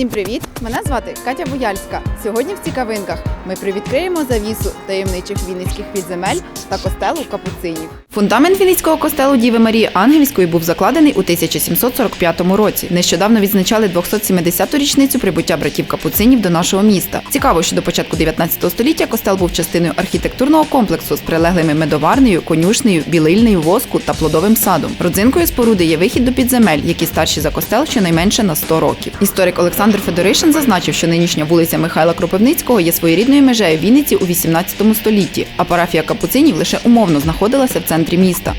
Всім привіт! Мене звати Катя Буяльська. Сьогодні в цікавинках ми привідкриємо завісу таємничих вінницьких підземель та костелу капуцинів. Фундамент Вінницького костелу Діви Марії Ангельської був закладений у 1745 році. Нещодавно відзначали 270-ту річницю прибуття братів капуцинів до нашого міста. Цікаво, що до початку 19 століття костел був частиною архітектурного комплексу з прилеглими медоварнею, конюшнею, білильнею, воску та плодовим садом. Родзинкою споруди є вихід до підземель, які старші за костел щонайменше на 100 років. Історик Олександр Федоришин зазначив, що нинішня вулиця Михайла Кропивницького є своєрідною межею Вінниці у 18 столітті, а парафія капуцинів лише умовно знаходилася в центрі міста.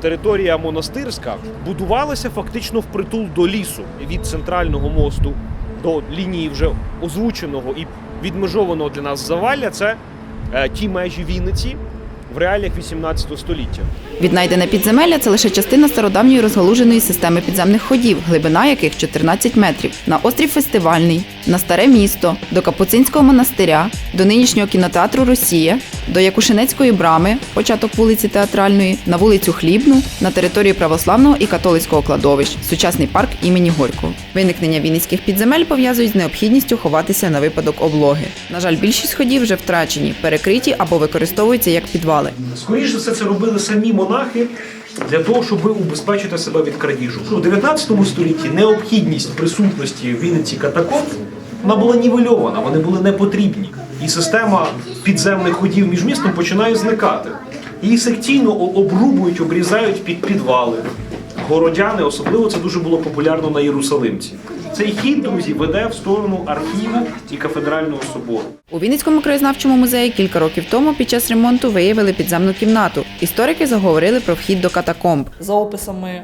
Територія монастирська будувалася фактично впритул до лісу від центрального мосту до лінії вже озвученого і відмежованого для нас завалля. Це е, ті межі Вінниці в реаліях 18 століття. Віднайдене підземелля це лише частина стародавньої розгалуженої системи підземних ходів, глибина яких 14 метрів. На острів Фестивальний, на старе місто, до Капуцинського монастиря, до нинішнього кінотеатру Росія, до Якушинецької брами, початок вулиці Театральної, на вулицю Хлібну, на територію православного і католицького кладовищ, сучасний парк імені Горького. Виникнення вінницьких підземель пов'язують з необхідністю ховатися на випадок облоги. На жаль, більшість ходів вже втрачені, перекриті або використовуються як підвали. Скоріше все, це робили самі монахи для того, щоб убезпечити себе від крадіжу. У 19 столітті необхідність присутності в Вінниці катакомб вона була нівельована, вони були не потрібні. І система підземних ходів між містом починає зникати. Її секційно обрубують, обрізають під підвали. Городяни, особливо це дуже було популярно на Єрусалимці. Цей хід, друзі, веде в сторону архіву і кафедрального собору. У Вінницькому краєзнавчому музеї кілька років тому під час ремонту виявили підземну кімнату. Історики заговорили про вхід до катакомб. За описами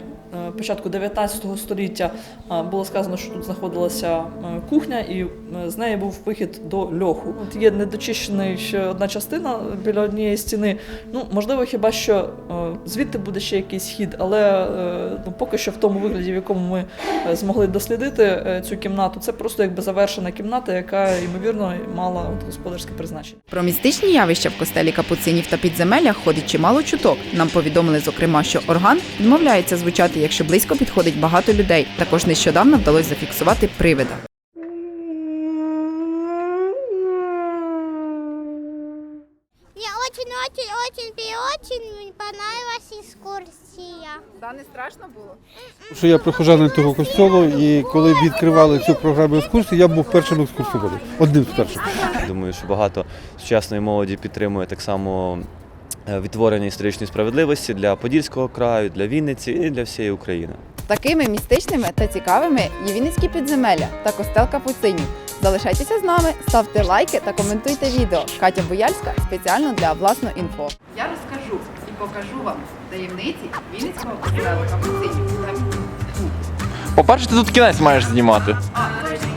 початку 19 століття е, було сказано, що тут знаходилася е, кухня, і е, з неї був вихід до льоху. От є недочищена ще одна частина біля однієї стіни. Ну можливо, хіба що е, звідти буде ще якийсь хід, але е, ну, поки що в тому вигляді, в якому ми е, змогли дослідити е, цю кімнату, це просто якби завершена кімната, яка ймовірно мала от господарське призначення. Про містичні явища в костелі капуцинів та підземеллях ходить чимало чуток. Нам повідомили, зокрема, що орган відмовляється звучати, якщо близько підходить багато людей. Також нещодавно вдалося зафіксувати привида. Мне очень-очень-очень понравилась экскурсия. Та не страшно було? що я прихожанин того костьолу, і коли відкривали цю програму екскурсії, я був першим екскурсоводом, одним з перших. Думаю, що багато сучасної молоді підтримує так само Е, відтворення історичної справедливості для Подільського краю, для Вінниці і для всієї України. Такими містичними та цікавими є Вінницькі підземелля та костел Капуцинів. Залишайтеся з нами, ставте лайки та коментуйте відео. Катя Бояльська спеціально для власно інфо. Я розкажу і покажу вам таємниці Вінницького костелу Капуцинів. По-перше, ти тут кінець маєш знімати. А, точно.